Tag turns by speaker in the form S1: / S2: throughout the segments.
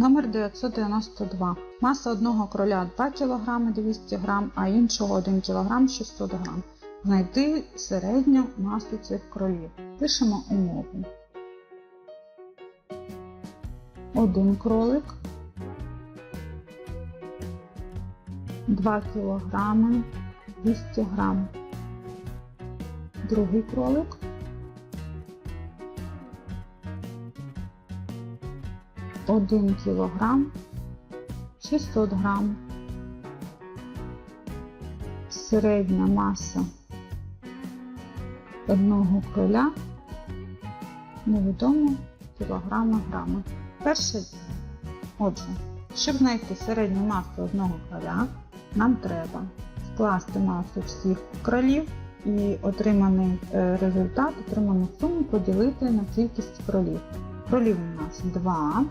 S1: Номер 992. Маса одного кроля 2 кг 200 г, а іншого 1 кг 600 г. Знайти середню масу цих кролів. Пишемо умову. Один кролик 2 кг 200 г. Другий кролик 1 кг 600 грам. Середня маса одного кроля невідомо кілограма грами. Перше. Отже, щоб знайти середню масу одного кроля, нам треба скласти масу всіх кролів і отриманий е, результат, отриману суму поділити на кількість кролів. Кролів у нас 2.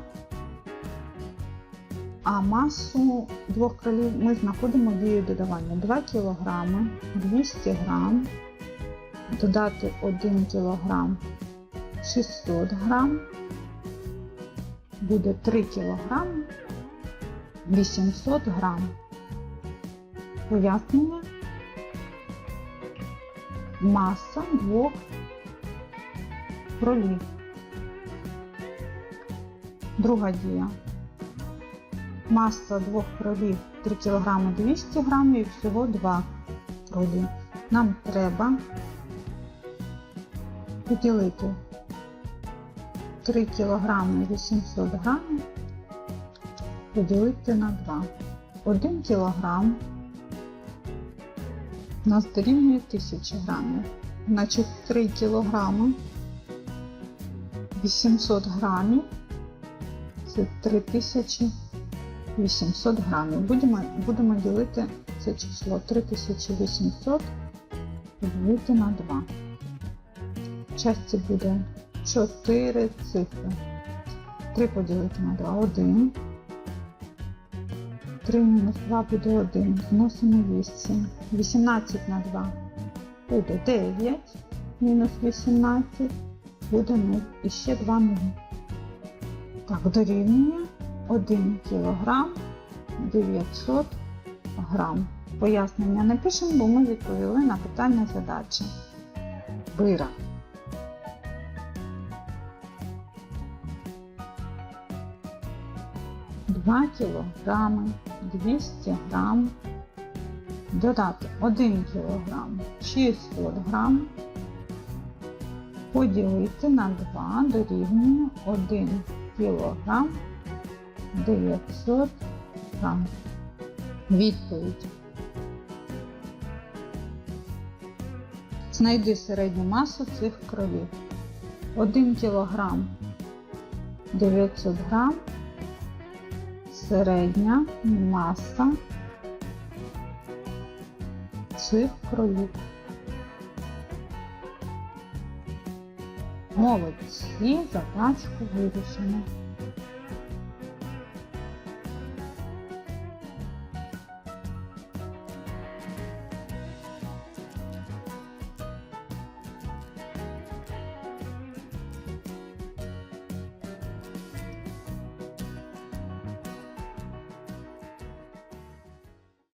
S1: А масу двох кролів ми знаходимо дією додавання 2 кг 200 г, додати 1 кг 600 г, буде 3 кг 800 г. Пояснення. Маса двох кролів. Друга дія. Маса двох кролів 3 кг 200 г і всього 2 кролі. Нам треба поділити 3 кг 800 г поділити на 2. 1 кг у нас дорівнює 1000 грамів. Значить 3 кг 800 грамів це 3000 800 грамів. Будемо, будемо ділити це число 3800 поділити на 2. В часті буде 4 цифри. 3 поділити на 2 1. 3 мінус 2 буде 1. Зносимо 8. 18 на 2 буде 9. Мінус 18 буде 0. І ще 2 0. Так, дорівнює 1 кг 900 грам. Пояснення не пишемо, бо ми відповіли на питання задачі. Бира. Два кілограми 200 грам. Додати 1 кг 600 грам. Поділити на 2 дорівнює 1 кілограм 900 грам. Відповідь. Знайди середню масу цих кровів. 1 кг 900 грам. Середня маса цих кровів. Молодці, задачку вирішено.